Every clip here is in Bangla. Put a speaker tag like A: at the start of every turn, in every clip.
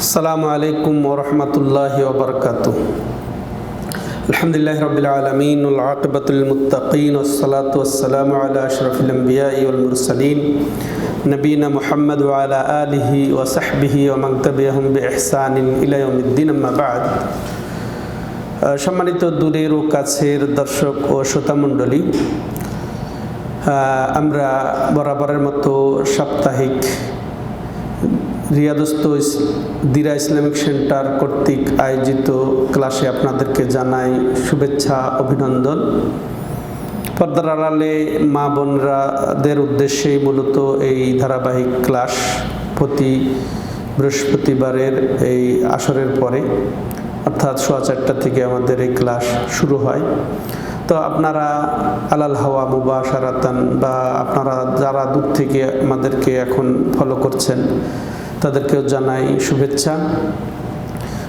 A: السلام عليكم ورحمة الله وبركاته الحمد لله رب العالمين والعاقبة للمتقين والصلاة والسلام على أشرف الأنبياء والمرسلين نبينا محمد وعلى آله وصحبه ومن تبعهم بإحسان إلى يوم الدين أما بعد আহ, সম্মানিত দূরের ও কাছের দর্শক ও শ্রোতামণ্ডলী আহ, আমরা বরাবরের মতো সাপ্তাহিক রিয়াদস্ত দিরা ইসলামিক সেন্টার কর্তৃক আয়োজিত ক্লাসে আপনাদেরকে জানাই শুভেচ্ছা, অভিনন্দন। পর্দার আড়ালে মা বোনরাদের উদ্দেশ্যেই মূলত এই ধারাবাহিক ক্লাস প্রতি বৃহস্পতিবারের এই আসরের পরে, অর্থাৎ সোয়া চারটা থেকে আমাদের এই ক্লাস শুরু হয়। তো আপনারা আলাল হাওয়া মুবাসারাতান বা আপনারা যারা দূর থেকে আমাদেরকে এখন ফলো করছেন তাদেরকেও জানাই শুভেচ্ছা।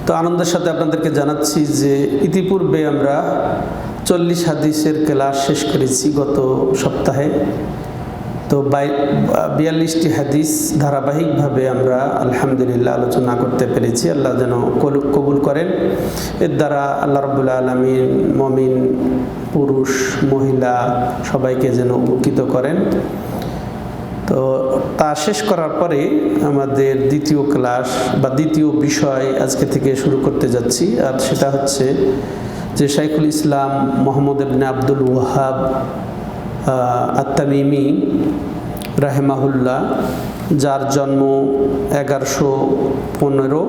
A: তো আনন্দের সাথে আপনাদেরকে জানাচ্ছি যে ইতিপূর্বে আমরা চল্লিশ হাদিসের ক্লাস শেষ করেছি গত সপ্তাহে। তো বিয়াল্লিশটি হাদিস ধারাবাহিকভাবে আমরা আলহামদুলিল্লাহ আলোচনা করতে পেরেছি। আল্লাহ যেন কবুল করেন। এর দ্বারা আল্লাহ রবুল্লা আলমিন মমিন, পুরুষ, মহিলা সবাইকে যেন উপকৃত করেন। তো তা শেষ করার পরে আমাদের দ্বিতীয় ক্লাস বা দ্বিতীয় বিষয় আজকে থেকে শুরু করতে যাচ্ছি। আর সেটা হচ্ছে যে শাইখুল ইসলাম মোহাম্মদ ইবনে আব্দুল ওয়াহাব আত্মামিমি রাহেমাহুল্লাহ, যার জন্ম এগারোশো পনেরো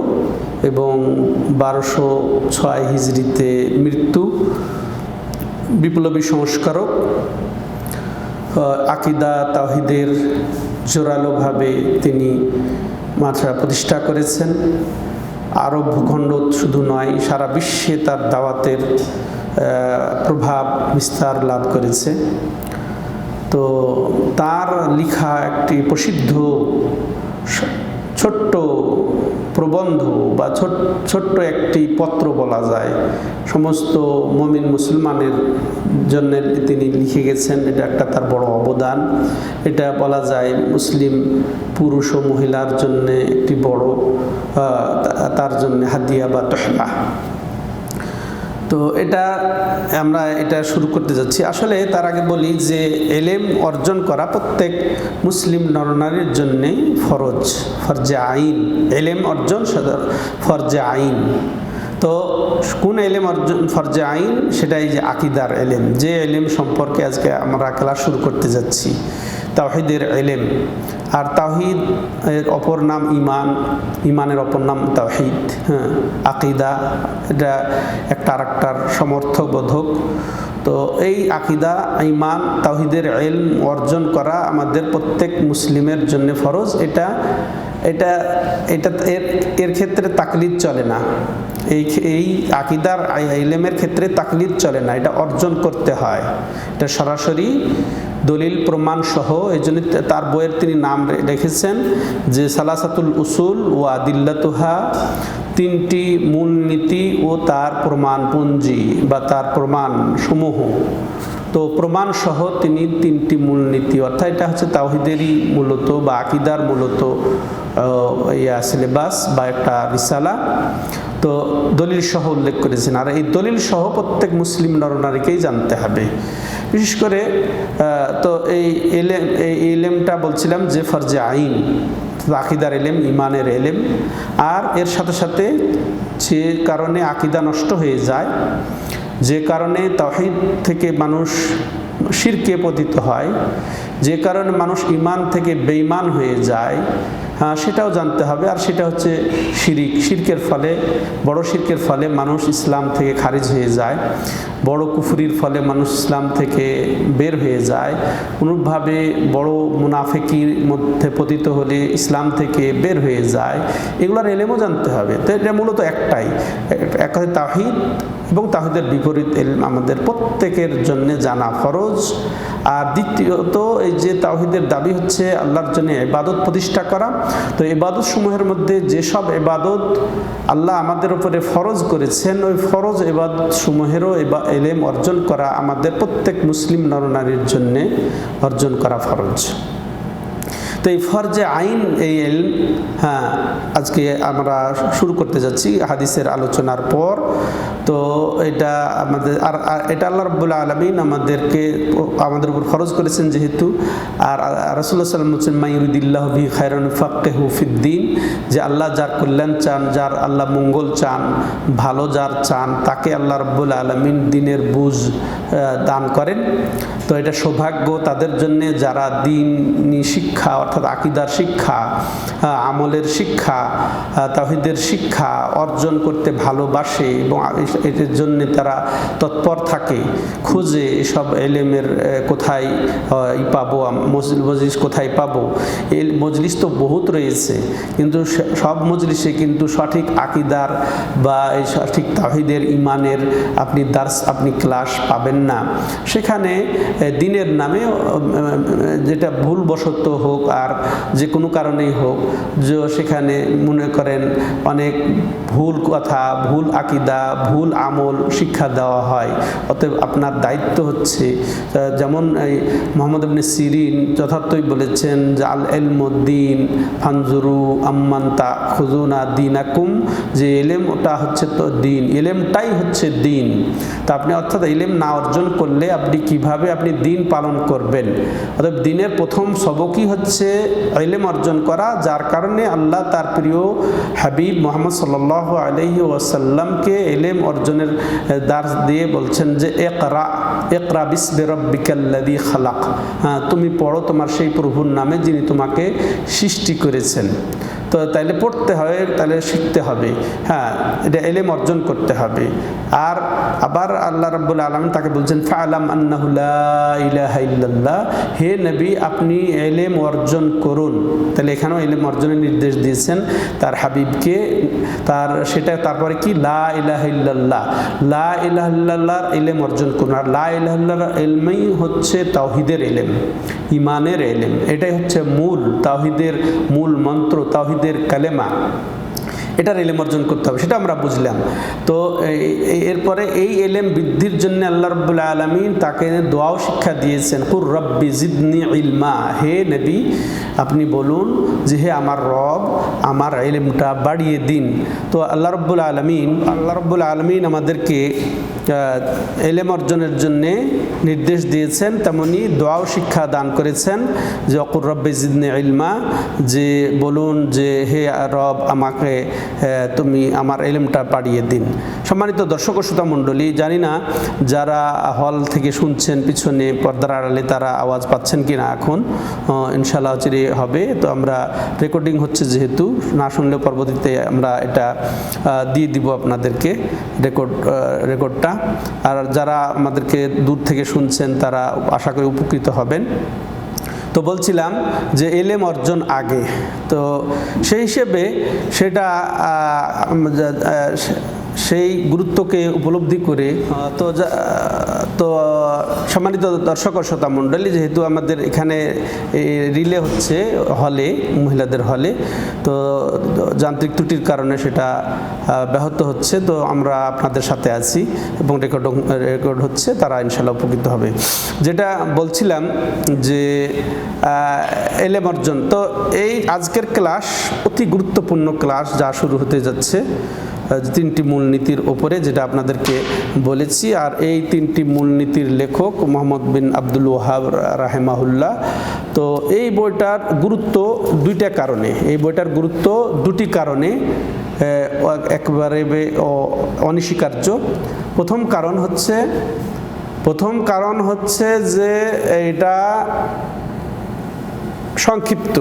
A: এবং বারোশো ছয় হিজড়িতে মৃত্যু। বিপ্লবী সংস্কারক আকিদা তাহিদের জোরালোভাবে তিনি মাথা প্রতিষ্ঠা করেছেন। আরব ভূখণ্ড শুধু নয়, সারা বিশ্বে তার দাওয়াতের প্রভাব বিস্তার লাভ করেছে। তো তার লিখা একটি প্রসিদ্ধ ছোট্ট প্রবন্ধ বা ছোট- ছোট্ট একটি পত্র বলা যায়। সমস্ত মমিন মুসলমানের জন্য তিনি লিখে গেছেন, এটা একটা তার বড় অবদান। এটা বলা যায় মুসলিম পুরুষ ও মহিলার জন্য একটি বড় তার জন্য হাদিয়া বা তহফা। তো এটা আমরা এটা শুরু করতে যাচ্ছি। আসলে তার আগে বলি যে এলেম অর্জন করা প্রত্যেক মুসলিম নরনারীর জন্যে ফরজ, ফরজে আইন। এলেম অর্জন ফরজে আইন। তো কোন এলেম অর্জন, ফরজে আইন? সেটাই যে আকিদার এলেম। যে এলেম সম্পর্কে আজকে আমরা ক্লাস শুরু করতে যাচ্ছি। তাওহিদের এলেম। আর তাওহিদ এর অপর নাম ইমান ইমানের অপর নাম তাওহিদ। হ্যাঁ আকিদা, এটা একটা আরেকটার সমর্থবোধক। তো এই আকিদা ইমান তাহিদের এলম অর্জন করা আমাদের প্রত্যেক মুসলিমের জন্য ফরজ। এটা এটা এটা এর এর ক্ষেত্রে তাকলিদ চলে না। এই এই আকিদার এলেমের ক্ষেত্রে তাকলিদ চলে না। এটা অর্জন করতে হয়। এটা সরাসরি দলিল প্রমাণ সহ এই জন্য তার বইয়ের তিনি নাম রেখেছেন যে সালাসাতুল উসুল ও আদিল্লাতুহা তিনটি মূলনীতি ও তার প্রমাণ পুঞ্জি বা তার প্রমাণ সমূহ। তো প্রমাণ সহ তিনি তিনটি মূলনীতি অর্থাৎ এটা হচ্ছে তাওহিদেরই মূলত বা আকিদার মূলত ইয়া সিলেবাস বা একটা রিসালা। তো দলিল সহ উল্লেখ করেছেন। আর এই দলিল সহ প্রত্যেক মুসলিম নরনারীকেই জানতে হবে। বিশেষ করে তো এই এলেম, এই এলেমটা বলছিলাম যে ফরজে আইন, আকিদার এলেম ইমানের এলেম। আর এর সাথে সাথে যে কারণে আকিদা নষ্ট হয়ে যায়, যে কারণে তাহিদ থেকে মানুষ শিরকে পতিত হয়, যে কারণে মানুষ ইমান থেকে বেইমান হয়ে যায় সেটাও জানতে হবে। আর সেটা হচ্ছে শিরিক। শিরকের ফলে, বড় শিরকের ফলে মানুষ ইসলাম থেকে খারিজ হয়ে যায়। বড় কুফরির ফলে মানুষ ইসলাম থেকে বের হয়ে যায়। অনুরূপভাবে বড় মুনাফেকির মধ্যে পতিত হলে ইসলাম থেকে বের হয়ে যায়। এগুলোর এলেমও জানতে হবে। তো এটা মূলত একটাই। এক কথায় তাহিদ এবং তাহিদের বিপরীত এলম আমাদের প্রত্যেকের জন্য জানা ফরজ। আর দ্বিতীয়ত, এই যে তাহিদের দাবি হচ্ছে আল্লাহর জন্য এবাদত প্রতিষ্ঠা করা, তো এবাদত সমূহের মধ্যে যেসব এবাদত আল্লাহ আমাদের উপরে ফরজ করেছেন, ওই ফরজ এবাদত সমূহেরও এলেম অর্জন করা আমাদের প্রত্যেক মুসলিম নরনারীর জন্যে অর্জন করা ফরজ। তো এই ফরজে আইন, এই এলম হ্যাঁ আজকে আমরা শুরু করতে যাচ্ছি হাদিসের আলোচনার পর। তো এটা আমাদের আর এটা আল্লাহ রব্বুল্লা আলমিন আমাদেরকে আমাদের উপর খরচ করেছেন যেহেতু। আর রসুল্লাহ সাল্লাম বলছেন মাইরুদ্দিল্লাহ ভি খায়রন ফাক্কে হুফিদ্দিন যে আল্লাহ যার কল্যাণ চান, যার আল্লাহ মঙ্গল চান, ভালো যার চান, তাকে আল্লাহ রব্বুল আলমিন দিনের বুঝ দান করেন। তো এটা সৌভাগ্য তাদের জন্য, যারা দিনই শিক্ষা, অর্থাৎ আকিদার শিক্ষা আমলের শিক্ষা তাহিদের শিক্ষা অর্জন করতে ভালোবাসে এবং এটার জন্য তারা তৎপর থাকে। খুঁজে এসব এলেমের কোথায় পাবো মজলিস কোথায় পাবো? এই মজলিস তো বহুত রয়েছে, কিন্তু সব মজলিসে কিন্তু সঠিক আকিদার বা এই সঠিক তাহিদের ইমানের আপনি দার্স, আপনি ক্লাস পাবেন না। সেখানে দিনের নামে যেটা ভুলবশত হোক আর যে কোনো কারণেই হোক, যে সেখানে মনে করেন অনেক ভুল কথা, ভুল আকিদা, ভুল আমল শিক্ষা দেওয়া হয়। অতএব আপনার দায়িত্ব হচ্ছে যেমন এই মোহাম্মদ ইবনে সিরিন যথার্থই বলেছেন যে, আল এলমুদ্দিন ফানজুরু আম্মান্তা খুজুনা দিনাকুম যে এলেম ওটা হচ্ছে তো দিন এলেমটাই হচ্ছে দিন তা আপনি অর্থাৎ এলেম না অর্জন করলে আপনি কীভাবে আপনি দিন পালন করবেন? অর্থাৎ দিনের প্রথম সবকই হচ্ছে এলেম অর্জন করা, যার কারণে আল্লাহ তার প্রিয় হাবিব মোহাম্মদ সাল্লাহ আলহি ওয়াসাল্লামকে এলেম অর্জনের দাস দিয়ে বলছেন যে একরা একরা বিসবে রব্বিকাল্লাদি খালাক। হ্যাঁ তুমি পড়ো তোমার সেই প্রভুর নামে যিনি তোমাকে সৃষ্টি করেছেন। তো তাইলে পড়তে হবে তাহলে শিখতে হবে। হ্যাঁ এটা এলেম অর্জন করতে হবে। আর আবার আল্লাহ রাব্বুল আলম তাকে বলছেন, ফালাম আন্নাহুল্লাহ হে নবী, আপনি এলেম অর্জন করুন। তাহলে এখানেও এলেম অর্জনের নির্দেশ দিয়েছেন তার হাবিবকে। তার, সেটা তারপরে কি? লা ইলাহা ইল্লাল্লাহ। লা ইলাহা ইল্লাল্লাহর এলেম অর্জন করুন। আর লা ইলাহা ইল্লাল্লাহর এলমেই হচ্ছে তাওহিদের এলেম ইমানের এলেম। এটাই হচ্ছে মূল, তাওহিদের মূল মন্ত্র তাওহিদের কালেমা এটার এলেম অর্জন করতে হবে, সেটা আমরা বুঝলাম। তো এরপরে এই এলেম বৃদ্ধির জন্য আল্লাহ রব্বুল্লা আলমিন তাকে দোয়াও শিক্ষা দিয়েছেন, কুর রব্বি জিদনি ইলমা হে নবী, আপনি বলুন যে হে আমার রব, আমার এলেমটা বাড়িয়ে দিন। তো আল্লাহ রব্বুল আলমিন, আল্লাহ রব্বুল আলমিন আমাদেরকে এলেম অর্জনের জন্যে নির্দেশ দিয়েছেন, তেমনি দোয়াও শিক্ষা দান করেছেন, যে অকুর রব্বে জিদনে ইলমা যে বলুন যে হে রব আমাকে তুমি আমার এলেমটা বাড়িয়ে দিন। সম্মানিত দর্শক শ্রোতা মণ্ডলী, জানি না যারা হল থেকে শুনছেন, পিছনে পর্দার আড়ালে তারা আওয়াজ পাচ্ছেন কি না এখন ইনশাল্লাহ চিরে হবে। তো আমরা রেকর্ডিং হচ্ছে যেহেতু, না শুনলেও পরবর্তীতে আমরা এটা দিয়ে দিব আপনাদেরকে রেকর্ড রেকর্ডটা। আর যারা আমাদেরকে দূর থেকে শুনছেন, তারা আশা করি উপকৃত হবেন। তো বলছিলাম যে এলেম অর্জন আগে। তো সেই হিসেবে সেটা সেই গুরুত্বকে উপলব্ধি করে তো তো, সম্মানিত দর্শক শ্রোতা মণ্ডলী, যেহেতু আমাদের এখানে রিলে হচ্ছে, হলে, মহিলাদের হলে, তো যান্ত্রিক ত্রুটির কারণে সেটা ব্যাহত হচ্ছে। তো আমরা আপনাদের সাথে আছি এবং রেকর্ড রেকর্ড হচ্ছে, তারা ইনশাল্লাহ উপকৃত হবে। যেটা বলছিলাম যে এলেম অর্জন। তো এই আজকের ক্লাস, অতি গুরুত্বপূর্ণ ক্লাস যা শুরু হতে যাচ্ছে তিনটি মূলনীতির ওপরে যেটা আপনাদেরকে বলেছি, আর এই তিনটি মূলনীতির লেখক মোহাম্মদ বিন আব্দুল ওহাব রাহেমাহুল্লাহ। তো এই বইটার গুরুত্ব দুইটা কারণে, এই বইটার গুরুত্ব দুটি কারণে একবারে অনস্বীকার্য। প্রথম কারণ হচ্ছে, প্রথম কারণ হচ্ছে যে এটা সংক্ষিপ্ত।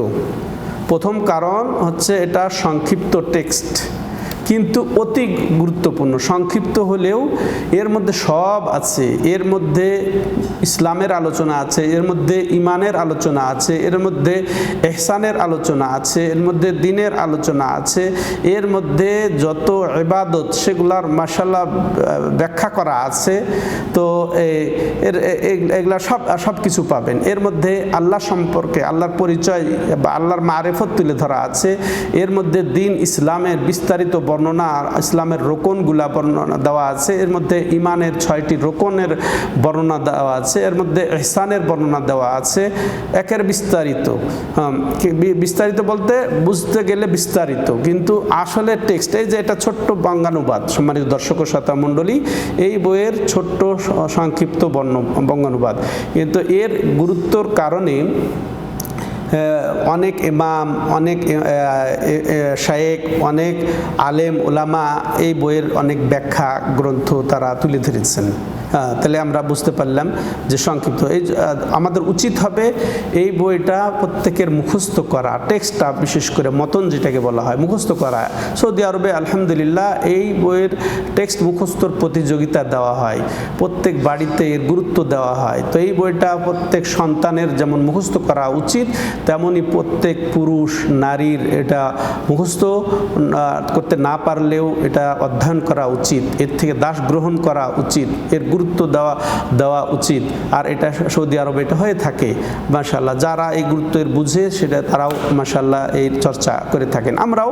A: প্রথম কারণ হচ্ছে এটা সংক্ষিপ্ত টেক্সট। কিন্তু অতি গুরুত্বপূর্ণ, সংক্ষিপ্ত হলেও এর মধ্যে সব আছে। এর মধ্যে ইসলামের আলোচনা আছে, এর মধ্যে ইমানের আলোচনা আছে, এর মধ্যে এহসানের আলোচনা আছে, এর মধ্যে দিনের আলোচনা আছে, এর মধ্যে যত ইবাদত সেগুলার মাসাল্লাহ ব্যাখ্যা করা আছে, তো এর এগুলা সব সব কিছু পাবেন। এর মধ্যে আল্লাহ সম্পর্কে, আল্লাহর পরিচয় বা আল্লাহর মারেফত তুলে ধরা আছে, এর মধ্যে দিন ইসলামের বিস্তারিত বর্ণনা বর্ণনা আর ইসলামের রোকনগুলা বর্ণনা দেওয়া আছে। এর মধ্যে ইমানের ছয়টি রোকনের বর্ণনা দেওয়া আছে। এর মধ্যে এহসানের বর্ণনা দেওয়া আছে। একের বিস্তারিত বিস্তারিত বলতে বুঝতে গেলে বিস্তারিত। কিন্তু আসলে টেক্সট, এই যে এটা ছোট্ট বঙ্গানুবাদ, সম্মানিত দর্শক ও শ্রোতা মণ্ডলী, এই বইয়ের ছোট্ট সংক্ষিপ্ত বর্ণ, বঙ্গানুবাদ। কিন্তু এর গুরুত্বর কারণে অনেক ইমাম, অনেক শায়েক অনেক আলেম ওলামা এই বইয়ের অনেক ব্যাখ্যা, গ্রন্থ তারা তুলে ধরেছেন। তাহলে আমরা বুঝতে পারলাম যে সংক্ষিপ্ত। এই আমাদের উচিত হবে এই বইটা প্রত্যেকের মুখস্থ করা, টেক্সটটা বিশেষ করে মতন যেটাকে বলা হয়, মুখস্থ করা। সৌদি আরবে আলহামদুলিল্লাহ এই বইয়ের টেক্সট মুখস্থর প্রতিযোগিতা দেওয়া হয়, প্রত্যেক বাড়িতে এর গুরুত্ব দেওয়া হয়। তো এই বইটা প্রত্যেক সন্তানের যেমন মুখস্থ করা উচিত তেমনই প্রত্যেক পুরুষ, নারীর এটা মুখস্থ করতে না পারলেও এটা অধ্যয়ন করা উচিত, এর থেকে দাস গ্রহণ করা উচিত, এর গুরুত্ব দেওয়া দেওয়া উচিত। আর এটা সৌদি আরবে এটা হয়ে থাকে মাশাল্লাহ যারা এই গুরুত্বের বুঝে, সেটা তারাও মাশাল্লাহ এই চর্চা করে থাকেন। আমরাও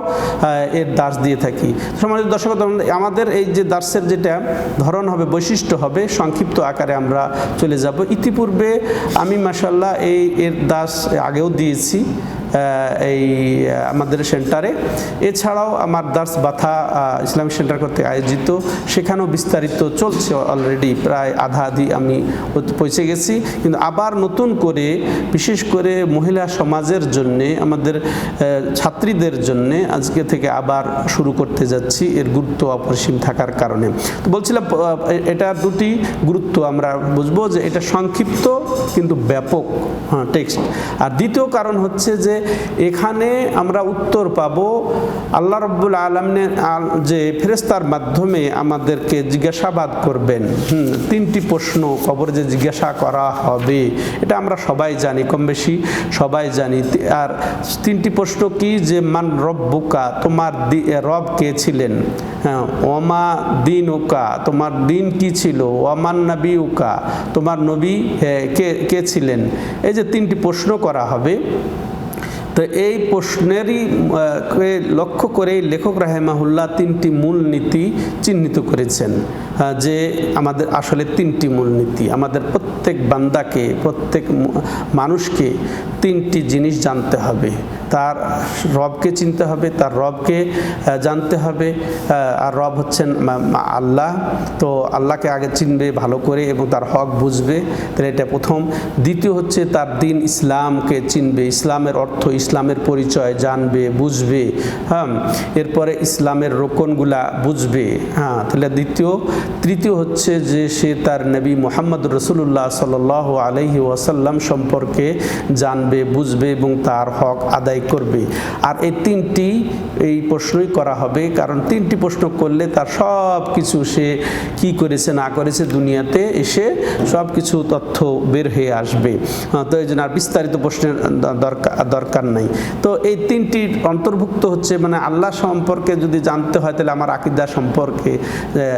A: এর দাস দিয়ে থাকি। সমাজ দর্শক, আমাদের এই যে দাসের যেটা ধরন হবে, বৈশিষ্ট্য হবে, সংক্ষিপ্ত আকারে আমরা চলে যাব। ইতিপূর্বে আমি মাশাল্লাহ এই এর দাস আগেও দিয়েছি। এই আমাদের সেন্টারে। এছাড়াও আমার দার্স বাথা ইসলামিক সেন্টার কর্তৃক আয়োজিত। সেখানেও বিস্তারিত চলছে অলরেডি প্রায় আধা আধি আমি পৌঁছে গেছি। কিন্তু আবার নতুন করে, বিশেষ করে মহিলা সমাজের জন্যে, আমাদের ছাত্রীদের জন্যে আজকে থেকে আবার শুরু করতে যাচ্ছি। এর গুরুত্ব অপরিসীম থাকার কারণে। তো বলছিলাম এটা দুটি গুরুত্ব আমরা বুঝব যে এটা সংক্ষিপ্ত কিন্তু ব্যাপক হ্যাঁ টেক্সট। আর দ্বিতীয় কারণ হচ্ছে যে এখানে আমরা উত্তর পাব আল্লাহ রব্বুল আলমের যে ফেরেস্তার মাধ্যমে আমাদেরকে জিজ্ঞাসাবাদ করবেন। হুম, তিনটি প্রশ্ন কবরে যে জিজ্ঞাসা করা হবে। এটা আমরা সবাই জানি কম বেশি সবাই জানি। আর তিনটি প্রশ্ন কি? যে মান রব্বুকা তোমার দি- রব কে ছিলেন? হ্যাঁ ওমা দিন ওকা তোমার দিন কি ছিল? ওমান নবী উকা তোমার নবী হ্যাঁ, কে কে ছিলেন? এই যে তিনটি প্রশ্ন করা হবে। তো এই প্রশ্নেরই লক্ষ্য করে লেখক রাহেমাহুল্লাহ তিনটি মূল নীতি চিহ্নিত করেছেন যে আমাদের আসলে তিনটি মূল নীতি আমাদের প্রত্যেক বান্দাকে, প্রত্যেক মানুষকে তিনটি জিনিস জানতে হবে। তার রবকে চিনতে হবে, তার রবকে জানতে হবে আর রব হচ্ছেন আল্লাহ। তো আল্লাহকে আগে চিনবে, ভালো করে, এবং তার হক বুঝবে। তাহলে এটা প্রথম। দ্বিতীয় হচ্ছে তার দিন ইসলামকে চিনবে। ইসলামের অর্থ ইসলামের পরিচয় জানবে বুঝবে হ্যাঁ এরপরে ইসলামের রোকনগুলা বুঝবে হ্যাঁ তাহলে দ্বিতীয় তৃতীয় হচ্ছে যে সে তার নবী মোহাম্মদ রসুল্লাহ সাল আলহি ওয়াসাল্লাম সম্পর্কে জানবে বুঝবে এবং তার হক আদায় করবে। আর এই তিনটি এই প্রশ্নই করা হবে কারণ তিনটি প্রশ্ন করলে তার সব কিছু সে কি করেছে না করেছে দুনিয়াতে এসে সব কিছু তথ্য বের হয়ে আসবে। হ্যাঁ, তো এই জন্য আর বিস্তারিত প্রশ্নের দ- দরকার দরকার নাই। তো এই তিনটি অন্তর্ভুক্ত হচ্ছে মানে আল্লাহ সম্পর্কে যদি জানতে হয়, তাহলে আমার আকিদা সম্পর্কে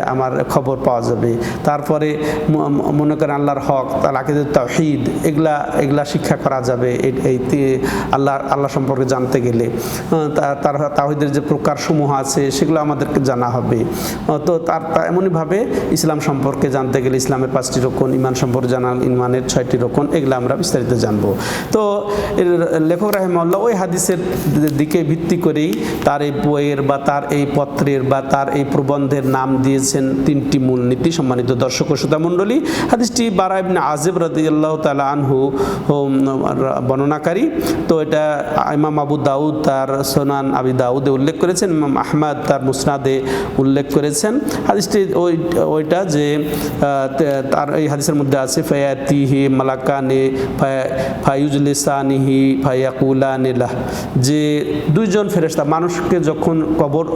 A: আমার খবর পাওয়া যাবে। তারপরে মনে করেন আল্লাহর হক তার আকিদুল তাহিদ এগুলা এগুলা শিক্ষা করা যাবে এই- আল্লাহ আল্লাহ সম্পর্কে জানতে গেলে। তার তাহিদের যে প্রকারসমূহ আছে, সেগুলো আমাদেরকে জানা হবে। তো তার এমনইভাবে ইসলাম সম্পর্কে জানতে গেলে, ইসলামের পাঁচটি রোকন ইমান সম্পর্কে জানা ইমানের ছয়টি রোকন, এগুলো আমরা বিস্তারিত জানব। তো লেখক রাহেমাল্লাহ ওই হাদিসের দিকে ভিত্তি করেই তার এই বইয়ের বা তার এই পত্রের বা তার এই প্রবন্ধের নাম দিয়েছেন তিনটি মূলনীতি সম্মানিত দর্শক ও শ্রোতা মণ্ডলী। হাদিসটি বারা ইবনে আজেব রাদিয়াল্লাহু তাআলা আনহু বর্ণনাকারী। তো এটা ইমাম আবু দাউদ তার সোনান আবি দাউদে উল্লেখ করেছেন, ইমাম আহমদ তার মুসনাদে উল্লেখ করেছেন। হাদিসটি ওই, ওইটা যে তার এই হাদিসের মধ্যে আছে, ফায়াতিহি মালাকানে ফায়ুজলিসানিহি ফায়াকুলানিলাহ যে দুইজন ফেরেস্তা মানুষকে যখন কবর,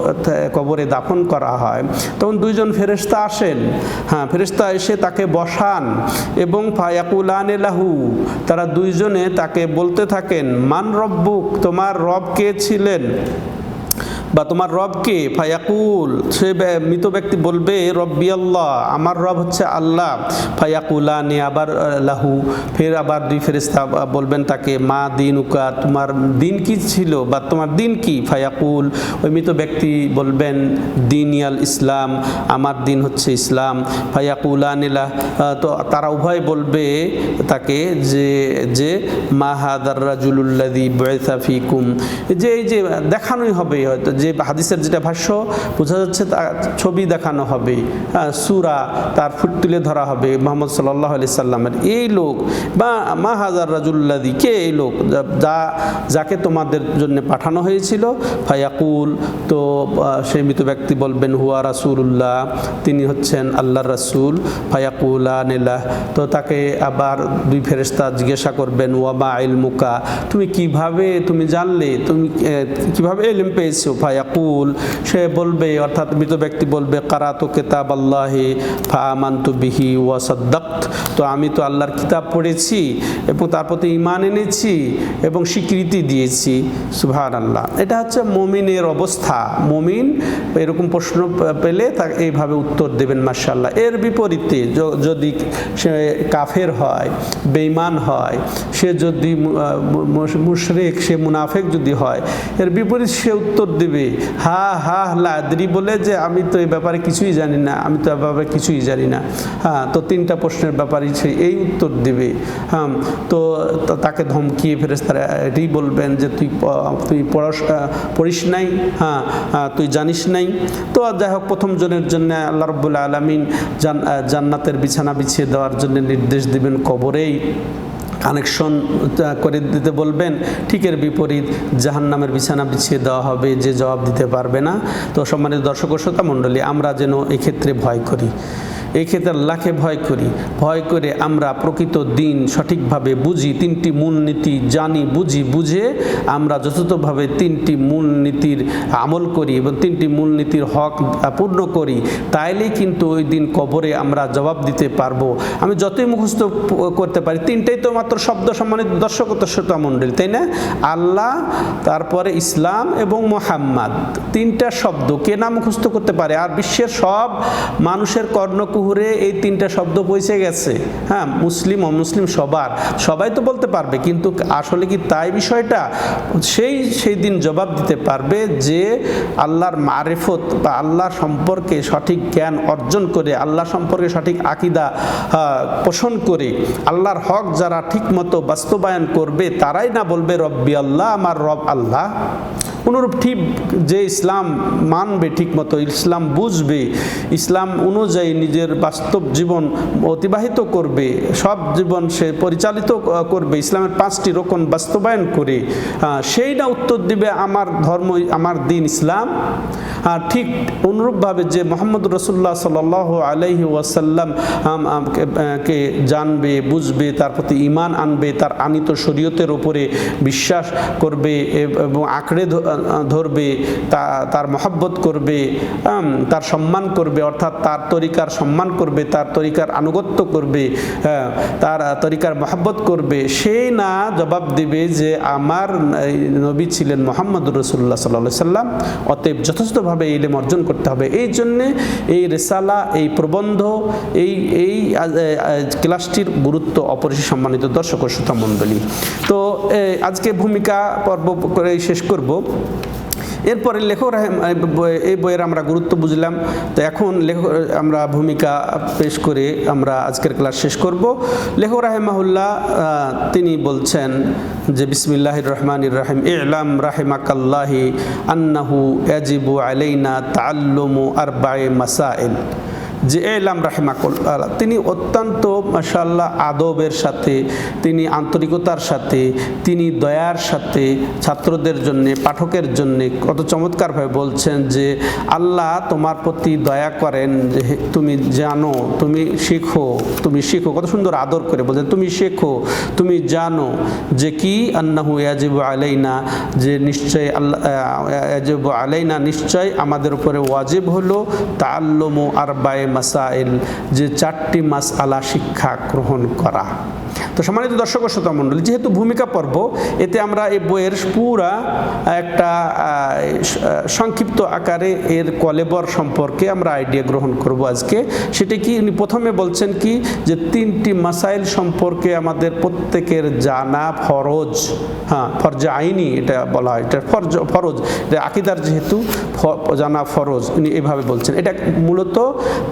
A: কবরে দাফন করা হয়, তখন দুইজন ফেরেস্তা আসেন। হ্যাঁ ফেরেস্তা এসে তাকে বসান এবং ফায়াকুলানিলাহু তারা দুইজনে তাকে বলতে থাকেন, মান রব্বুক, তোমার রব কে ছিলেন? বা তোমার রবকে ফায়াকুল। সে মৃত ব্যক্তি বলবে, রব্বি আল্লাহ, আমার রব হচ্ছে আল্লাহ। ফায়াকুলা নে আবার লাহু। ফের আবার দুই ফেরেস্তা বলবেন তাকে, মা দিন উকা তোমার দিন কি ছিল বা তোমার দিন কি? ফায়াকুল। ওই মৃত ব্যক্তি বলবেন দিন ইয়াল ইসলাম, আমার দিন হচ্ছে ইসলাম। ফায়াকুলা নিলা তো তারা উভয় বলবে তাকে যে যে, মা হাদার রাজুলুল্লাদি বয়সাফিকুম যে এই যে, দেখানোই হবে হয়তো যে হাদিসের যেটা ভাষ্য, বোঝা যাচ্ছে তার ছবি দেখানো হবে সুরা তার ফুট তুলে ধরা হবে মোহাম্মদ সাল্লাহ আলি সাল্লামের। এই লোক, বা মা হাজার রাজুল্লাদি কে এই লোক? যা- যাকে তোমাদের জন্য পাঠানো হয়েছিল। ফায়াকুল, তো সেই মৃত ব্যক্তি বলবেন, হুয়া রাসুল্লাহ তিনি হচ্ছেন আল্লাহর রাসুল। ফায়াকুলা নেলা তো তাকে আবার দুই ফেরেস্তা জিজ্ঞাসা করবেন ওয়াবা আইল মুকা তুমি কীভাবে, তুমি জানলে, তুমি কীভাবে এলিম পেয়েছ? ফায়াকুল, সে বলবে, অর্থাৎ মৃত ব্যক্তি বলবে, কারাতো কেতাব আল্লাহে ফা আমান্তু বিহি ওয়া সাদ্দাক্ত। তো আমি তো আল্লাহর কিতাব পড়েছি এবং তার প্রতি ইমান এনেছি এবং স্বীকৃতি দিয়েছি। সুভান আল্লাহ এটা হচ্ছে মমিনের অবস্থা। মমিন এরকম প্রশ্ন পেলে তা এইভাবে উত্তর দেবেন মার্শাল্লাহ এর বিপরীতে যদি সে কাফের হয়, বেঈমান হয়, সে যদি মুশরেক, সে মুনাফেক যদি হয়, এর বিপরীত সে উত্তর দেবে হা হা, লাদ্রি বলে যে আমি তো এই ব্যাপারে কিছুই জানি না, আমি তো ব্যাপারে কিছুই জানি না। হ্যাঁ তো তিনটা প্রশ্নের ব্যাপারে সে এই উত্তর দেবে। হ্যাঁ তো তাকে ধমকিয়ে ফেরেস তারা এটাই বলবেন যে, তুই তুই পড়াশ পড়িস নাই হ্যাঁ তুই জানিস নাই। তো যাই হোক, প্রথম জনের জন্য আল্লাহ রব্বুল আলমিন জান্নাতের বিছানা বিছিয়ে দেওয়ার জন্য নির্দেশ দিবেন কবরেই। কানেকশন করে দিতে বলবেন। ঠিকের বিপরীত জাহান্নামের বিছানা বিছিয়ে দেওয়া হবে, যে জবাব দিতে পারবে না। তো সম্মানিত দর্শক শ্রোতা মণ্ডলী, আমরা যেন এক্ষেত্রে ভয় করি। এই ক্ষেত্রে আল্লাহকে ভয় করি। ভয় করে আমরা প্রকৃত দিন সঠিকভাবে বুঝি, তিনটি মূলনীতি জানি, বুঝি, বুঝে আমরা যথাযথভাবে তিনটি মূলনীতির আমল করি এবং তিনটি মূলনীতির হক পূর্ণ করি, তাইলেই কিন্তু ওই দিন কবরে আমরা জবাব দিতে পারব। আমি যতই মুখস্থ করতে পারি, তিনটাই তো মাত্র শব্দ সম্মানিত দর্শক শ্রোতা মণ্ডলী, তাই না? আল্লাহ, তারপরে ইসলাম এবং মোহাম্মদ, তিনটা শব্দ কে না মুখস্থ করতে পারে? আর বিশ্বের সব মানুষের কর্ণকুহুরে এই তিনটা শব্দ পৌঁছে গেছে। হ্যাঁ মুসলিম, অমুসলিম সবার। সবাই তো বলতে পারবে, কিন্তু আসলে কি তাই বিষয়টা? সেই সেই দিন জবাব দিতে পারবে যে আল্লাহর মারেফত বা আল্লাহ সম্পর্কে সঠিক জ্ঞান অর্জন করে আল্লাহ সম্পর্কে সঠিক আকিদা পোষণ করে, আল্লাহর হক যারা ঠিকমতো বাস্তবায়ন করবে, তারাই না বলবে রব্বি আল্লাহ, আমার রব আল্লাহ। অনুরূপ ঠিক যে ইসলাম মানবে ঠিকমতো ইসলাম বুঝবে ইসলাম অনুযায়ী নিজের বাস্তব জীবন অতিবাহিত করবে সব জীবন সে পরিচালিত করবে ইসলামের পাঁচটি রোকন বাস্তবায়ন করে আহ, সেই না উত্তর দিবে আমার ধর্ম আমার দিন ইসলাম। আর ঠিক অনুরূপভাবে যে মোহাম্মদ রসুল্লাহ সাল আলাইহি ওয়াসাল্লাম কে জানবে বুঝবে তার প্রতি ইমান আনবে তার আনিত শরীয়তের উপরে বিশ্বাস করবে এবং আঁকড়ে ধরবে তা- তার মহব্বত করবে তার সম্মান করবে অর্থাৎ তার তরিকার সম্মান করবে তার তরিকার আনুগত্য করবে হ্যাঁ, তার তরিকার মহব্বত করবে সেই না জবাব দেবে যে আমার নবী ছিলেন মোহাম্মদ রসুল্লাহ সাল্লাহ সাল্লাম অতএব যথেষ্টভাবে ইলেম অর্জন করতে হবে। এই জন্যে এই রেসালা এই প্রবন্ধ এই এই ক্লাসটির গুরুত্ব অপরিসীম সম্মানিত দর্শক ও শ্রোতা মণ্ডলী তো আজকে ভূমিকা পর্ব করে শেষ করব। এরপরে লেখক এই বই- এই বইয়ের আমরা গুরুত্ব বুঝলাম। তো এখন লেখক, আমরা ভূমিকা পেশ করে আমরা আজকের ক্লাস শেষ করব। লেখক রাহেমাহুল্লাহ তিনি বলছেন যে বিসমিল্লাহ রহমান রাহিম। ইলাম রাহিমাকাল্লাহি আন্নাহু ইয়াজিবু আলাইনা তাআল্লুমু আরবায়ে মাসাইল। যে এলাম রাহেমাকুল তিনি অত্যন্ত মাসাল্লাহ আদবের সাথে, তিনি আন্তরিকতার সাথে, তিনি দয়ার সাথে ছাত্রদের জন্যে, পাঠকের জন্যে কত চমৎকারভাবে বলছেন যে আল্লাহ তোমার প্রতি দয়া করেন, যে তুমি জানো, তুমি শেখো তুমি শেখো। কত সুন্দর আদর করে বলছেন, তুমি শেখো, তুমি জানো যে কি আন্নাহু ইয়াজিবু আলাইনা, যে নিশ্চয় আল্লাহ ইয়াজিবু আলাইনা, নিশ্চয় আমাদের উপরে ওয়াজিব হলো তাল্লমু আর বায়ে মাসাইল যে চারটি মাস আলা শিক্ষা গ্রহণ করা। তো সম্মানিত দর্শক ও শ্রোতা মণ্ডলী, যেহেতু ভূমিকা পর্ব, এতে আমরা এই বইয়ের পুরা একটা সংক্ষিপ্ত আকারে এর কলেবর সম্পর্কে আমরা আইডিয়া গ্রহণ করব আজকে। সেটা কি উনি প্রথমে বলছেন কি, যে তিনটি মাসাইল সম্পর্কে আমাদের প্রত্যেকের জানা ফরজ। হ্যাঁ ফরজে আইনি এটা বলা হয়, এটা ফরজ ফরজ। এটা আকিদার যেহেতু জানা ফরজ, উনি এভাবে বলছেন। এটা মূলত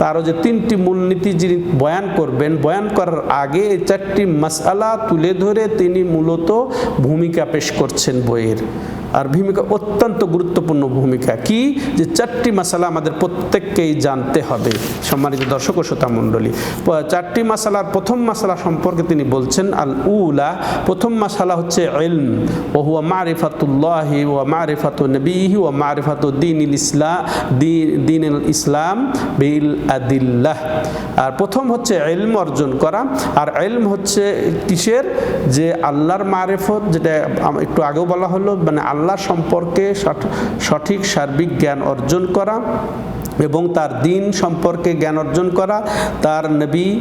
A: তারও যে তিনটি মূলনীতি যিনি বয়ান করবেন, বয়ান করার আগে এই চারটি মাসআলা তুলে ধরে তিনি মূলত ভূমিকা পেশ করছেন বইয়ের। আর ভূমিকা অত্যন্ত গুরুত্বপূর্ণ ভূমিকা কি? যে চারটি মশালা আমাদের প্রত্যেককেই জানতে হবে। সম্মানিত দর্শক ও শ্রোতা মণ্ডলী চারটি মশালার প্রথম মশালা সম্পর্কে তিনি বলছেন আল উলা প্রথম মশালা হচ্ছে ইলম, ও হুয়া মারিফাতুল্লাহি ওয়া মারিফাতু নবীহি ওয়া মারিফাতু দীনিল ইসলাম দীনুল ইসলাম বিল আদিল্লাহ আর প্রথম হচ্ছে ইলম অর্জন করা, আর ইলম হচ্ছে কিসের? যে আল্লাহর মারেফত, যেটা একটু আগেও বলা হলো মানে আল্লাহ সম্পর্কে সঠ- সঠিক সার্বিক জ্ঞান অর্জন করা এবং তার দিন সম্পর্কে জ্ঞান অর্জন করা, তার নবী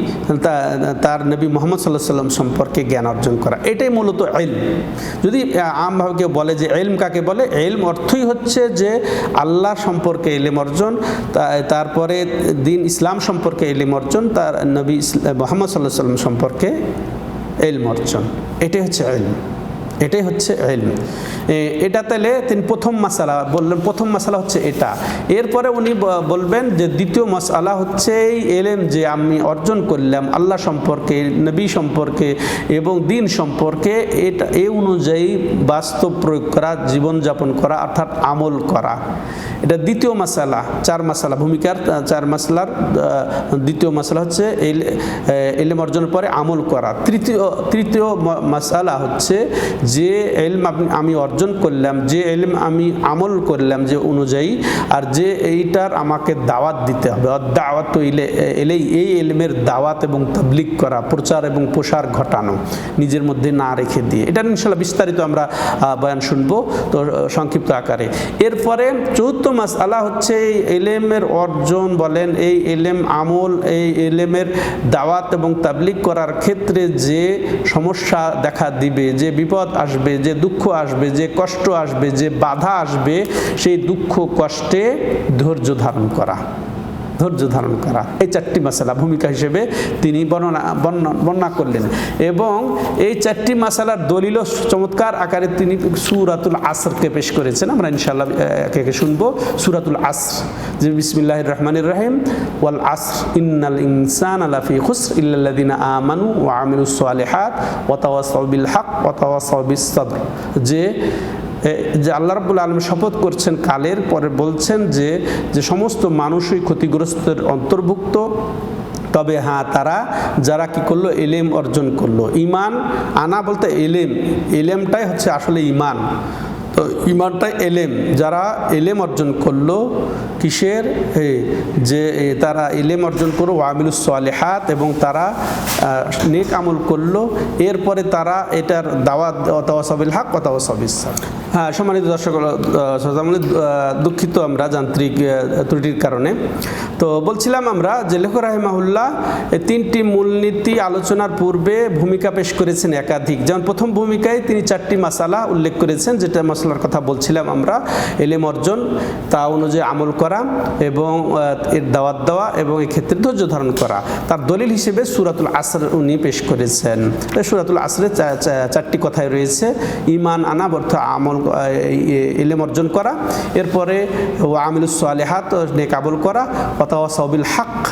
A: তার নবী মোহাম্মদ সাল্লাহ সাল্লাম সম্পর্কে জ্ঞান অর্জন করা। এটাই মূলত এলম যদি আমভাবে কেউ বলে যে এলম কাকে বলে এলম অর্থই হচ্ছে যে আল্লাহ সম্পর্কে এলেম অর্জন তারপরে দিন ইসলাম সম্পর্কে এলেম অর্জন, তার নবী মোহাম্মদ সাল্লাহ সাল্লাম সম্পর্কে এলম অর্জন। এটাই হচ্ছে এলম এটাই হচ্ছে এলম এটা তাহলে তিনি প্রথম মশালা বললেন, প্রথম মশালা হচ্ছে এটা। এরপরে উনি বলবেন যে দ্বিতীয় মশালা হচ্ছে এই এলেম যে আমি অর্জন করলাম আল্লাহ সম্পর্কে, নবী সম্পর্কে এবং দিন সম্পর্কে, এটা, এ অনুযায়ী বাস্তব প্রয়োগ করা, জীবনযাপন করা, অর্থাৎ আমল করা। এটা দ্বিতীয় মশালা চার মশালা ভূমিকার চার মশলার দ্বিতীয় মশলা হচ্ছে এল- এলেম অর্জনের পরে আমল করা। তৃতীয় তৃতীয় মশালা হচ্ছে যে এলম আপনি আমি অর্জন করলাম, যে এলম আমি আমল করলাম যে অনুযায়ী, আর যে এইটার আমাকে দাওয়াত দিতে হবে। দাওয়াত তো এলে এলেই এই এলমের দাওয়াত এবং তাবলিক করা, প্রচার এবং প্রসার ঘটানো, নিজের মধ্যে না রেখে দিয়ে। এটা ইনশাল্লাহ বিস্তারিত আমরা বয়ান শুনব, তো সংক্ষিপ্ত আকারে। এরপরে চতুর্থ মাস আলা হচ্ছে এই এলেমের অর্জন বলেন, এই এলেম আমল, এই এলেমের দাওয়াত এবং তাবলিক করার ক্ষেত্রে যে সমস্যা দেখা দিবে, যে বিপদ আসবে, যে দুঃখ আসবে, যে কষ্ট আসবে, যে বাধা আসবে, সেই দুঃখ কষ্টে ধৈর্য ধারণ করা। ধৈর্য ধারণ করা। এই চারটি মশালা ভূমিকা হিসেবে তিনি বর্ণনা বর্ণনা বর্ণনা করলেন। এবং এই চারটি মশালার দলিল চমৎকার আকারে তিনি সুরাতুল আসরকে পেশ করেছেন। আমরা ইনশাল্লাহ একে একে শুনব। সুরাতুল আসর, যে বিসমিল্লাহ রহমানির রহিম, ওয়াল আসর, ইন্নাল ইনসান আলাফি খুসর ইল্লাল্লাযিনা আমানু ওয়া আমিলুস সালিহাত ওয়া তাওয়াসাউ বিল হক ওয়া তাওয়াসাউ যে যে আল্লাহ রাবুল আলম শপথ করছেন কালের, পরে বলছেন যে যে সমস্ত মানুষই ক্ষতিগ্রস্তের অন্তর্ভুক্ত। তবে হ্যাঁ তারা, যারা কি করল? এলেম অর্জন করল। ইমান আনা বলতে এলেম। এলেমটাই হচ্ছে আসলে ইমান তো ইমানটাই এলেম। যারা এলেম অর্জন করল, কিসের? যে তারা এলেম অর্জন করল ওয়ামিলুস সালেহাত, এবং তারা নেক আমল করল। এরপরে তারা এটার দাওয়াত অতাওয়াসাবিল হক অতাওয়াসাবিস সম্মানিত দর্শক আহ, দুঃখিত আমরা যান্ত্রিক ত্রুটির কারণে। তো বলছিলাম আমরা যে লেখক রাহেমাহুল্লাহ তিনটি মূলনীতি আলোচনার পূর্বে ভূমিকা পেশ করেছেন একাধিক। যেমন প্রথম ভূমিকায় তিনি চারটি মশালা উল্লেখ করেছেন যেটা মশলার কথা বলছিলাম আমরা এলেম অর্জন তা অনুযায়ী আমল করা এবং এর দাওয়াত দেওয়া এবং এক্ষেত্রে ধৈর্য ধারণ করা। তার দলিল হিসেবে সুরাতুল আসর উনি পেশ করেছেন। সুরাতুল আসরে চারটি কথাই রয়েছে ইমান আনা অর্থ আমল এলেম অর্জন করা এরপরে ও আমিলুস আলেহাত নেক আমল করা অথবা সবিল হাক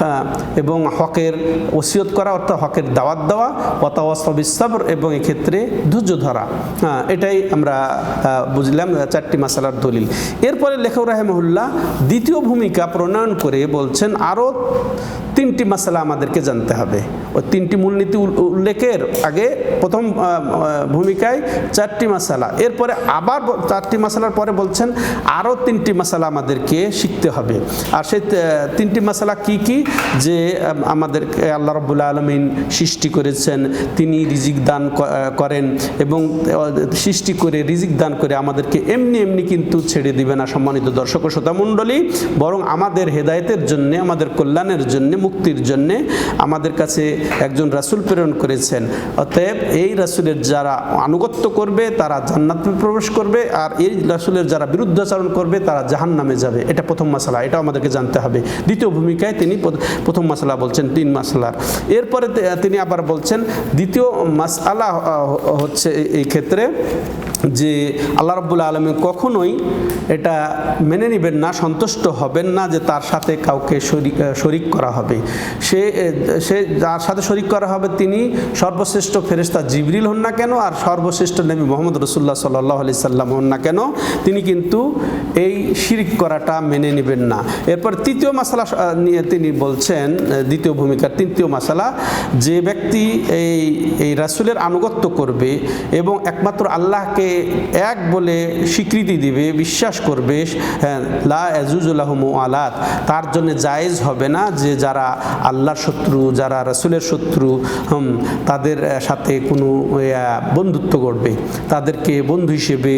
A: এবং হকের ওসিয়ত করা, অর্থাৎ হকের দাওয়াত দেওয়া সবিস এবং এক্ষেত্রে ধৈর্য ধরা। হ্যাঁ এটাই আমরা বুঝলাম চারটি মাসালার দলিল। এরপরে লেখক রাহেমহুল্লাহ দ্বিতীয় ভূমিকা প্রণয়ন করে বলছেন আরও তিনটি মশলা আমাদেরকে জানতে হবে। ওই তিনটি মূলনীতি উল- উল্লেখের আগে প্রথম ভূমিকায় চারটি মশালা এরপরে আবার চারটি মশালার পরে বলছেন আরও তিনটি মশালা আমাদেরকে শিখতে হবে। আর সেই তিনটি মশালা কি কি? যে আমাদেরকে আল্লাহ রব্বুল আলমিন সৃষ্টি করেছেন। তিনি রিজিক দান করেন এবং সৃষ্টি করে, রিজিক দান করে আমাদেরকে এমনি এমনি কিন্তু ছেড়ে দিবে না সম্মানিত দর্শক ও শ্রোতা মণ্ডলী। বরং আমাদের হেদায়েতের জন্যে, আমাদের কল্যাণের জন্যে, মুক্তির জন্যে আমাদের কাছে একজন রাসূল প্রেরণ করেছেন। অতএব এই রাসূলের যারা আনুগত্য করবে, তারা জান্নাতে প্রবেশ করবে আর এই রাসূলের যারা বিরুদ্ধাচরণ করবে, তারা জাহান নামে যাবে। এটা প্রথম মশলা এটা আমাদেরকে জানতে হবে। দ্বিতীয় ভূমিকায় তিনি প্রথ- প্রথম মশলা বলছেন তিন মশলার এরপরে তিনি আবার বলছেন দ্বিতীয় মশলা হচ্ছে এই ক্ষেত্রে যে আল্লাহ রব্বুল আলমী কখনোই এটা মেনে নেবেন না, সন্তুষ্ট হবেন না যে তার সাথে কাউকে শরিক শরিক করা হবে। সে সে যার সাথে শরিক করা হবে তিনি সর্বশ্রেষ্ঠ ফেরেস্তা জিবরিল হন না কেন আর সর্বশ্রেষ্ঠ নবী মোহাম্মদ রসুল্লাহ সাল্লাহ আলি সাল্লাম হন না কেন তিনি কিন্তু এই শিরিক করাটা মেনে নেবেন না। এরপর তৃতীয় মশালা নিয়ে তিনি বলছেন দ্বিতীয় ভূমিকার তৃতীয় মশালা যে ব্যক্তি এই এই রাসুলের আনুগত্য করবে এবং একমাত্র আল্লাহকে এক বলে স্বীকৃতি দিবে বিশ্বাস করবে হ্যাঁ, লা আলাত তার জন্য জায়েজ হবে না যে যারা আল্লাহর শত্রু যারা রাসুলের শত্রু হুম, তাদের সাথে কোনো বন্ধুত্ব করবে। তাদেরকে বন্ধু হিসেবে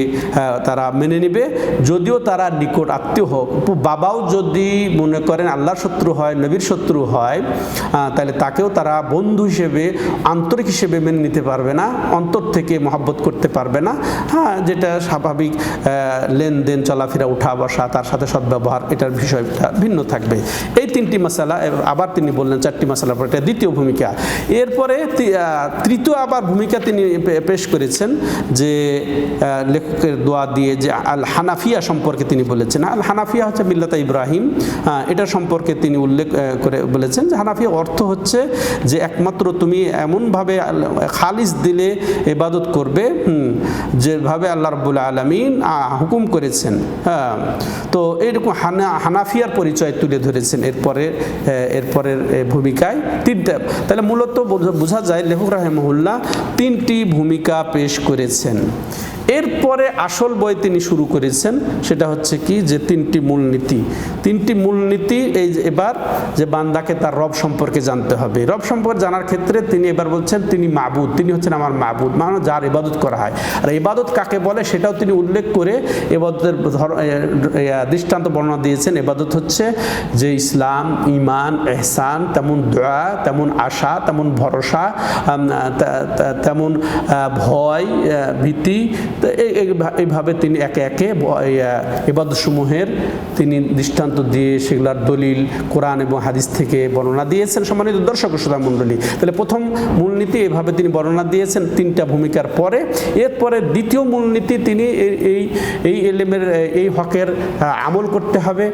A: তারা মেনে নেবে। যদিও তারা নিকট আত্মীয় হোক বাবাও যদি মনে করেন আল্লাহর শত্রু হয় নবীর শত্রু হয় তাহলে তাকেও তারা বন্ধু হিসেবে আন্তরিক হিসেবে মেনে নিতে পারবে না অন্তর থেকে মহাব্বত করতে পারবে না। হ্যাঁ যেটা স্বাভাবিক লেনদেন চলাফেরা উঠা বসা তার সাথে সদ্ব্যবহার এটার বিষয়টা ভিন্ন থাকবে। তিনটি মশালা আবার তিনি বললেন চারটি মশালার পর এটা দ্বিতীয় ভূমিকা। এরপরে তৃতীয় আবার ভূমিকা তিনি পেশ করেছেন যে লেখকের দোয়া দিয়ে যে আল হানাফিয়া সম্পর্কে তিনি বলেছেন। আল হানাফিয়া হচ্ছে মিল্লাতা ইব্রাহিম। আহ, এটা সম্পর্কে তিনি উল্লেখ করে বলেছেন যে হানাফিয়া অর্থ হচ্ছে যে একমাত্র তুমি এমনভাবে খালিস দিলে এবাদত করবে যেভাবে আল্লাহ রব্বুল আলমিন হুকুম করেছেন। হ্যাঁ তো এইরকম হানা হানাফিয়ার পরিচয় তুলে ধরেছেন এরপরে এরপরের ভূমিকায় তিনটা, তাহলে মূলত বোঝা- বোঝা যায় লেখক রাহেমহুল্লাহ তিনটি ভূমিকা পেশ করেছেন। এরপরে আসল বই তিনি শুরু করেছেন, সেটা হচ্ছে কি? যে তিনটি মূলনীতি। তিনটি মূলনীতি, এই এবার যে বান্দাকে তার রব সম্পর্কে জানতে হবে। রব সম্পর্কে জানার ক্ষেত্রে তিনি এবার বলছেন, তিনি মাবুদ, তিনি হচ্ছেন আমার মাবুদ মানে যার ইবাদত করা হয়। আর ইবাদত কাকে বলে? সেটাও তিনি উল্লেখ করে এবাদতের দৃষ্টান্ত বর্ণনা দিয়েছেন। এবাদত হচ্ছে যে ইসলাম ইমান এহসান, তেমন দয়া, তেমন আশা, তেমন ভরসা তেমন ভয় ভীতি তো এই- এই- এইভাবে তিনি একে একে এবাদসমূহের তিনি দৃষ্টান্ত দিয়ে সেগুলার দলিল, কোরআন এবং হাদিস থেকে বর্ণনা দিয়েছেন সম্মানিত দর্শক শ্রোতা মণ্ডলী। তাহলে প্রথম মূলনীতি এভাবে তিনি বর্ণনা দিয়েছেন তিনটা ভূমিকার পরে। এরপরে দ্বিতীয় মূলনীতি তিনি এই এই এলেমের এই হকের আমল করতে হবে।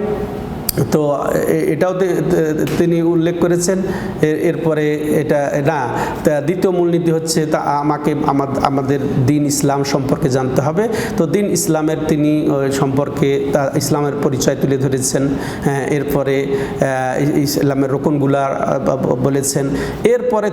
A: তো এটাও তিনি উল্লেখ করেছেন। এরপরে এটা না দ্বিতীয় মূলনীতি হচ্ছে তা আমাকে আমা- আমাদের দিন ইসলাম সম্পর্কে জানতে হবে। তো দিন ইসলামের তিনি সম্পর্কে তা ইসলামের পরিচয় তুলে ধরেছেন। হ্যাঁ, এরপরে ইসলামের রোকনগুলা বলেছেন। এরপরে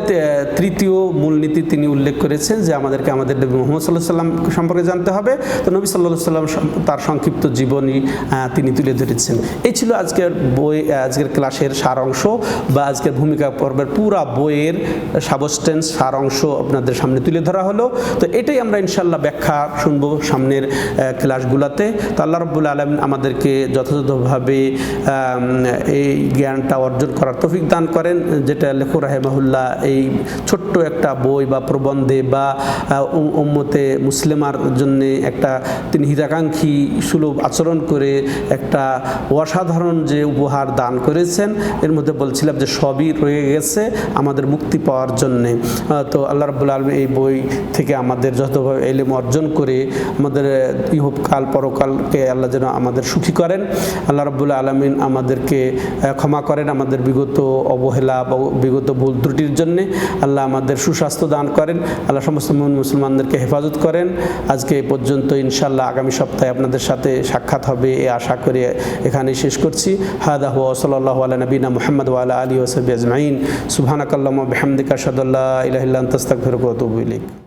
A: তৃতীয় মূলনীতি তিনি উল্লেখ করেছেন যে আমাদেরকে আমাদের নবী মোহাম্মদ সাল্লাহ সাল্লাম সম্পর্কে জানতে হবে। তো নবী সাল্লাহ সাল্লাম তার সংক্ষিপ্ত জীবনী তিনি তুলে ধরেছেন। এই ছিল আজকের বই, আজকের ক্লাসের সার অংশ বা আজকের ভূমিকা পর্বের পুরা বইয়ের সাবস্টেন্স সার অংশ আপনাদের সামনে তুলে ধরা হলো। তো এটাই আমরা ইনশাল্লাহ ব্যাখ্যা শুনব সামনের ক্লাসগুলোতে। তো আল্লাহ রব্বুল আলম আমাদেরকে যথাযথভাবে এই জ্ঞানটা অর্জন করার তফিক দান করেন, যেটা লেখক রাহেমাহুল্লাহ এই ছোট্ট একটা বই বা প্রবন্ধে বা উম্মতে মুসলিমার জন্য একটা তিনি হিতাকাঙ্ক্ষী সুলভ আচরণ করে একটা অসাধারণ যে উপহার দান করেছেন, এর মধ্যে বলছিলাম যে সবই রয়ে গেছে আমাদের মুক্তি পাওয়ার জন্যে। তো আল্লাহ রব্বুল আলম এই বই থেকে আমাদের যতভাবে এলেম অর্জন করে আমাদের ইহকাল পরকালকে আল্লাহ যেন আমাদের সুখী করেন। আল্লাহ রব্বুল আলমিন আমাদেরকে ক্ষমা করেন আমাদের বিগত অবহেলা বা বিগত ভুল ত্রুটির জন্যে। আল্লাহ আমাদের সুস্বাস্থ্য দান করেন। আল্লাহ সমস্ত মুসলমানদেরকে হেফাজত করেন। আজকে এ পর্যন্ত ইনশাল্লাহ আগামী সপ্তাহে আপনাদের সাথে সাক্ষাৎ হবে, এ আশা করে এখানে শেষ করছি। হাদা হুয়া সাল্লাহ আলা নবীনা মোহাম্মদ ওয়ালা আলী ওসবি আজমাইন। সুবহানাকাল্লাহ বিহামদিকা সাদুল্লাহ ইলাহিল্লাহ তস্তাক ফিরক ইলাইক।